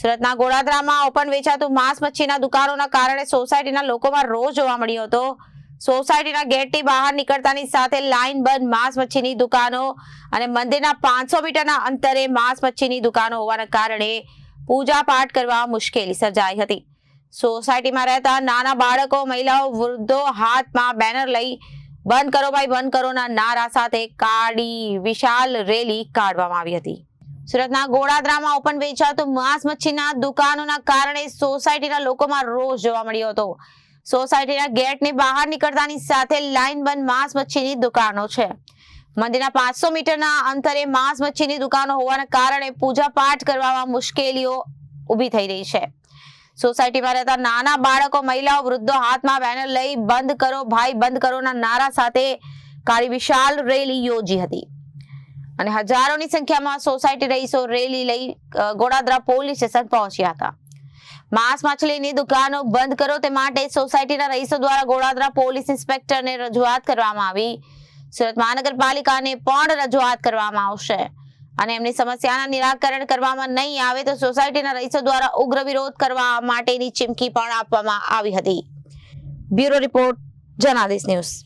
સુરતના ગોળાદરામાં ઓપન વેચાતું માંસ મચ્છીના દુકાનોના કારણે સોસાયટીના લોકોમાં રોષ જોવા મળ્યો હતો. સોસાયટીના ગેટની બહાર નીકળતાની સાથે લાઈન બંધ માંસ મચ્છીની દુકાનો અને મંદિરના પાંચસો મીટરના અંતરે માંસ મચ્છીની દુકાનો હોવાના કારણે પૂજા પાઠ કરવા મુશ્કેલી સર્જાઈ હતી. સોસાયટીમાં રહેતા નાના બાળકો, મહિલાઓ, વૃદ્ધો હાથમાં બેનર લઈ બંધ કરો ભાઈ, બંધ કરોના નારા સાથે કાળી વિશાલ રેલી કાઢવામાં આવી હતી. સુરતના ગોળાદરામાં ઓપન વેચાતું માંસ મચ્છીના દુકાનોના કારણે સોસાયટીના લોકોમાં રોષ જોવા મળ્યો હતો. સોસાયટીના ગેટની બહાર નીકળતાની સાથે લાઈન બંધ માંસ મચ્છીની દુકાનો છે. મંદિરના પાંચસો મીટરના અંતરે માંસ મચ્છીની દુકાનો હોવાના કારણે પૂજા પાઠ કરવામાં મુશ્કેલીઓ ઊભી થઈ રહી છે. સોસાયટીમાં રહેતા નાના બાળકો, મહિલાઓ, વૃદ્ધો હાથમાં બેનર લઈ બંધ કરો, ભાઈ બંધ કરોના નારા સાથે કાળી વિશાલ રેલી યોજી હતી. અને હજારોની સંખ્યામાં સોસાયટી રહીશો રેલી લઈ ગોડાદરા પોલીસ સ્ટેશન પહોંચ્યા હતા. માંસ માછલીની દુકાનો બંધ કરો તે માટે સોસાયટીના રહીશો દ્વારા ગોડાદરા પોલીસ ઇન્સ્પેક્ટરને રજૂઆત કરવામાં આવી. સુરત મહાનગરપાલિકાને પણ રજૂઆત કરવામાં આવશે. અને એમની સમસ્યાના નિરાકરણ કરવામાં નહીં આવે તો સોસાયટીના રહીશો દ્વારા ઉગ્ર વિરોધ કરવા માટેની ચીમકી પણ આપવામાં આવી હતી. Bureau report, Janadesh news.